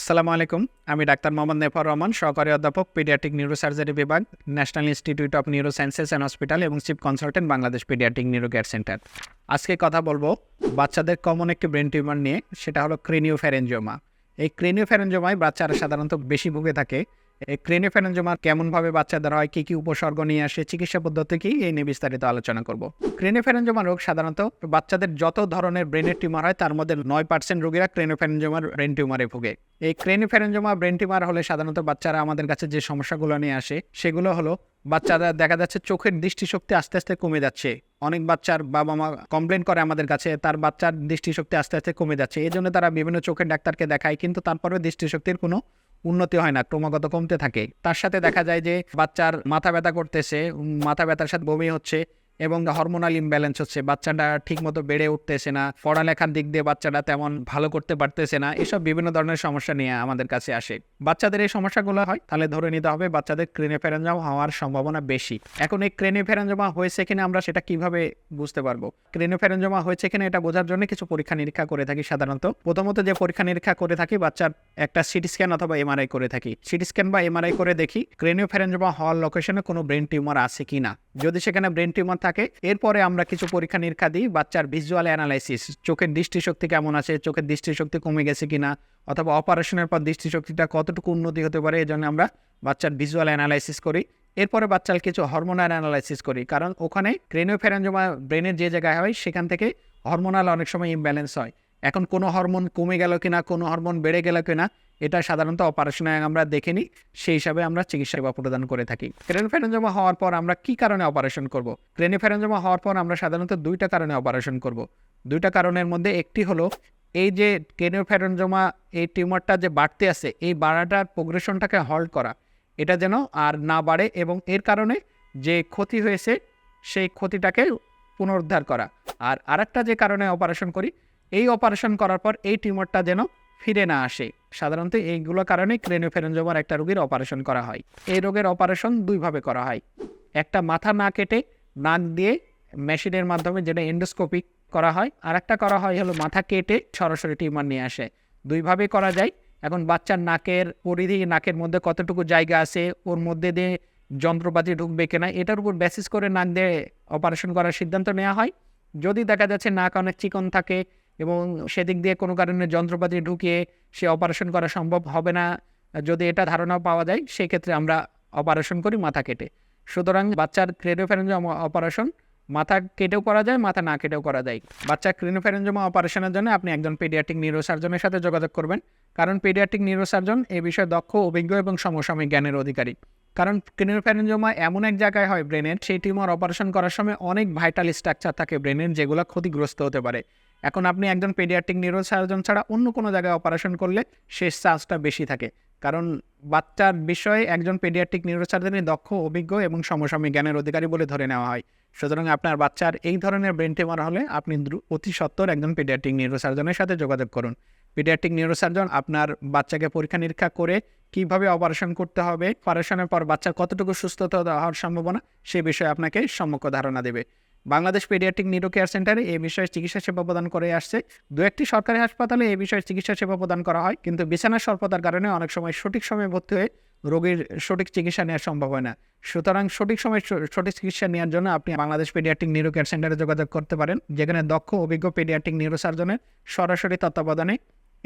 আসসালামু আলাইকুম। আমি ডাক্তার মোহাম্মদ নেফার রহমান, সহকারী অধ্যাপক পিডিয়াটিক নিউরোসার্জারি বিভাগ, national institute of neuro sciences and hospital এবং chief consultant Bangladesh paediatric neuro care centre. আজকে কথা বলব বাচ্চাদের কমন একটি ব্রেন টিউমার নিয়ে, সেটা হলো ক্রেনিও ফ্যারেঞ্জোমা এই ক্রেনিও ফ্যারেঞ্জোমায় বাচ্চারা সাধারণত বেশি ভুগে থাকে এই ক্রেনিওফ্যারেঞ্জিওমা কেমনভাবে বাচ্চাদের হয়, কী কী উপসর্গ নিয়ে আসে, চিকিৎসা পদ্ধতি কী, এই নিয়ে বিস্তারিত আলোচনা করব। ক্রেনিওফ্যারেঞ্জিওমা রোগ সাধারণত বাচ্চাদের যত ধরনের ব্রেনের টিউমার হয়, তার মধ্যে নয় পার্সেন্ট রোগীরা ক্রেনে ক্রেনিওফ্যারেঞ্জিওমার ব্রেন টিউমারে ভুগে। এই ক্রেনে ক্রেনিওফ্যারেঞ্জিওমা ব্রেন টিউমার হলে সাধারণত বাচ্চারা আমাদের কাছে যে সমস্যাগুলো নিয়ে আসে, সেগুলো হলো বাচ্চারা দেখা যাচ্ছে চোখের দৃষ্টিশক্তি আস্তে আস্তে কমে যাচ্ছে। অনেক বাচ্চার বাবা মা কমপ্লেন করে আমাদের কাছে, তার বাচ্চার দৃষ্টিশক্তি আস্তে আস্তে কমে যাচ্ছে। এই জন্য তারা বিভিন্ন চোখের ডাক্তারকে দেখায়, কিন্তু তারপরে দৃষ্টিশক্তির কোনো উন্নতি হয় না ক্রমাগত কমতে থাকে। তার সাথে দেখা যায় যে বাচ্চার মাথা ব্যথা করতেছে মাথা ব্যথার সাথে বমি হচ্ছে। এবং হরমোনাল ইমব্যালেন্স হচ্ছে, বাচ্চাটা ঠিকমতো বেড়ে উঠতেছে না, পড়ালেখার দিক দিয়ে বাচ্চাটা তেমন ভালো করতে পারতেছে না, এসব বিভিন্ন ধরনের সমস্যা নিয়ে আমাদের কাছে আসে। বাচ্চাদের এই সমস্যাগুলো হয়, তাহলে ধরে নিতে হবে বাচ্চাদের ক্রেনে ক্রেনেফেরেঞ্জামা হওয়ার সম্ভাবনা বেশি। এখন এই ক্রেনে ক্রেনেফেরেঞ্জামা হয়েছে কিনা আমরা সেটা কীভাবে বুঝতে পারব? ক্রেনে ক্রেনেফেরেঞ্জামা হয়েছে কিনা এটা বোঝার জন্য কিছু পরীক্ষা নিরীক্ষা করে থাকি সাধারণত। প্রথমত যে পরীক্ষা নিরীক্ষা করে থাকি, বাচ্চার একটা সিটি স্ক্যান অথবা এমআরআই করে থাকি। সিটি স্ক্যান বা এমআরআই করে দেখি ক্রেনে ক্রেনিওফ্যারেঞ্জমা হওয়ার লোকেশনে কোনো ব্রেন টিউমার আছে কিনা। যদি সেখানে ব্রেন টিউমার থাকে, এরপরে আমরা কিছু পরীক্ষা নিরীক্ষা দিই, বাচ্চার ভিজুয়াল অ্যানালাইসিস চোখের দৃষ্টিশক্তি কেমন আছে, চোখের দৃষ্টিশক্তি কমে গেছে কিনা, অথবা অপারেশনের পর দৃষ্টিশক্তিটা কতটুকু উন্নতি হতে পারে এই জন্য আমরা বাচ্চার ভিজুয়াল অ্যানালাইসিস করি। এরপরে বাচ্চার কিছু হরমোনাল অ্যানালাইসিস করি, কারণ ওখানে ক্রেনিওফ্যারেঞ্জমা ব্রেনের যে জায়গায় হয়, সেখান থেকে হরমোনাল অনেক সময় ইমব্যালেন্স হয়। এখন কোনো হরমোন কমে গেল কিনা, কোনো হরমোন বেড়ে গেল কিনা এটা সাধারণত অপারেশনে আমরা দেখে নিই। সেই হিসাবে আমরা চিকিৎসা সেবা প্রদান করে থাকি। ক্রেনোফ্যারেঞ্জমা হওয়ার পর আমরা কি কারণে অপারেশন করব? ক্রেনোফ্যারেঞ্জমা হওয়ার পর আমরা সাধারণত দুইটা কারণে অপারেশন করব। দুইটা কারণের মধ্যে একটি হলো, এই যে ক্রেনোফ্যারেঞ্জমা এই টিউমারটা যে বাড়তে আছে, এই বাড়াটার প্রোগ্রেশনটাকে হল্ট করা, এটা যেন আর না বাড়ে এবং এর কারণে যে ক্ষতি হয়েছে, সেই ক্ষতিটাকে পুনরুদ্ধার করা। আর আরেকটা যে কারণে অপারেশন করি, এই অপারেশন করার পর এই টিউমারটা যেন ফিরে না আসে। সাধারণত এইগুলো কারণে ক্রেনোফেরেঞ্জোমার একটা রোগীর অপারেশন করা হয়। এই রোগের অপারেশন দুইভাবে করা হয়। একটা মাথা না কেটে নাক দিয়ে মেশিনের মাধ্যমে যেটা এন্ডোস্কোপিক করা হয় আর একটা করা হয় হলো মাথা কেটে সরাসরি টিউমার নিয়ে আসে। দুইভাবে করা যায়। এখন বাচ্চার নাকের পরিধি, নাকের মধ্যে কতটুকু জায়গা আছে, ওর মধ্যে দিয়ে যন্ত্রপাতি ঢুকবে কিনা, এটার উপর বেসিস করে নাক দিয়ে অপারেশন করার সিদ্ধান্ত নেওয়া হয়। যদি দেখা যাচ্ছে নাক অনেক চিকন থাকে এবং সেদিক দিয়ে কোনো কারণে যন্ত্রপাতি ঢুকিয়ে সে অপারেশন করা সম্ভব হবে না। যদি এটা ধারণা পাওয়া যায়, সেক্ষেত্রে আমরা অপারেশন করি মাথা কেটে। সুতরাং বাচ্চার ক্রেডোফ্যারেঞ্জমা অপারেশন মাথা কেটেও করা যায়, মাথা না কেটেও করা যায়। বাচ্চার ক্রিনোফ্যারেঞ্জমা অপারেশনের জন্য আপনি একজন পেডিয়াট্রিক নিউরোসার্জনের সাথে যোগাযোগ করবেন। কারণ পেডিয়াট্রিক নিউরোসার্জন এই বিষয়ে দক্ষ, অভিজ্ঞ এবং সমসাময়িক জ্ঞানের অধিকারী। কারণ ক্রিনোফ্যারেঞ্জমা এমন এক জায়গায় হয় ব্রেনের, সেই টিউমার অপারেশন করার সময় অনেক ভাইটাল স্ট্রাকচার থাকে ব্রেনের যেগুলো ক্ষতিগ্রস্ত হতে পারে। এখন আপনি একজন পেডিয়াট্রিক নিউরোসার্জন ছাড়া অন্য কোনো জায়গায় অপারেশন করলে শেষ চান্সটা বেশি থাকে। কারণ বাচ্চার বিষয়ে একজন পেডিয়াট্রিক নিউরোসার্জনই দক্ষ, অভিজ্ঞ এবং সমসাময়িক জ্ঞানের অধিকারী বলে ধরে নেওয়া হয়। সুতরাং আপনার বাচ্চার এই ধরনের ব্রেন টিউমার হলে আপনি অতি সত্বর একজন পেডিয়াট্রিক নিউরোসার্জনের সাথে যোগাযোগ করুন। পেডিয়াট্রিক নিউরোসার্জন আপনার বাচ্চাকে পরীক্ষা নিরীক্ষা করে কীভাবে অপারেশন করতে হবে অপারেশনের পর বাচ্চার কতটুকু সুস্থতা হওয়ার সম্ভাবনা, সে বিষয়ে আপনাকে সম্যক ধারণা দেবে। বাংলাদেশ পেডিয়াট্রিক নিউরো কেয়ার সেন্টারে এই বিষয়ে চিকিৎসা সেবা প্রদান করে আসছে। দু একটি সরকারি হাসপাতালে এই বিষয়ে চিকিৎসা সেবা প্রদান করা হয়, কিন্তু বিছানার স্বল্পতার কারণে অনেক সময় সঠিক সময়ে ভর্তি হয়ে রোগীর সঠিক চিকিৎসা নেওয়া সম্ভব হয় না। সুতরাং সঠিক সময় সঠিক চিকিৎসা নেওয়ার জন্য আপনি বাংলাদেশ পেডিয়াট্রিক নিউরো কেয়ার সেন্টারে যোগাযোগ করতে পারেন, যেখানে দক্ষ অভিজ্ঞ পেডিয়াট্রিক নিউরোসার্জনের সরাসরি তত্ত্বাবধানে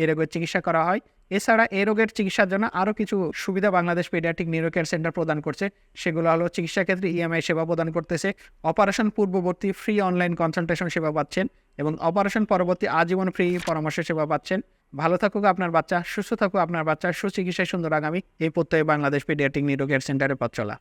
এই রোগের চিকিৎসা করা হয়। এছাড়া এই রোগের চিকিৎসার জন্য আরও কিছু সুবিধা Bangladesh paediatric neuro care centre প্রদান করছে। সেগুলো হলো চিকিৎসা ক্ষেত্রে ইএমআই সেবা প্রদান করতেছে। অপারেশন পূর্ববর্তী ফ্রি অনলাইন কনসালটেশন সেবা পাচ্ছেন এবং অপারেশন পরবর্তী আজীবন ফ্রি পরামর্শ সেবা পাচ্ছেন। ভালো থাকুক আপনার বাচ্চা, সুস্থ থাকুক আপনার বাচ্চা, সুচিকিৎসায় সুন্দর আগামী। এই প্রত্যয়ে বাংলাদেশ পেডিয়াট্রিক নিউরো কেয়ার সেন্টারে পথ চলা।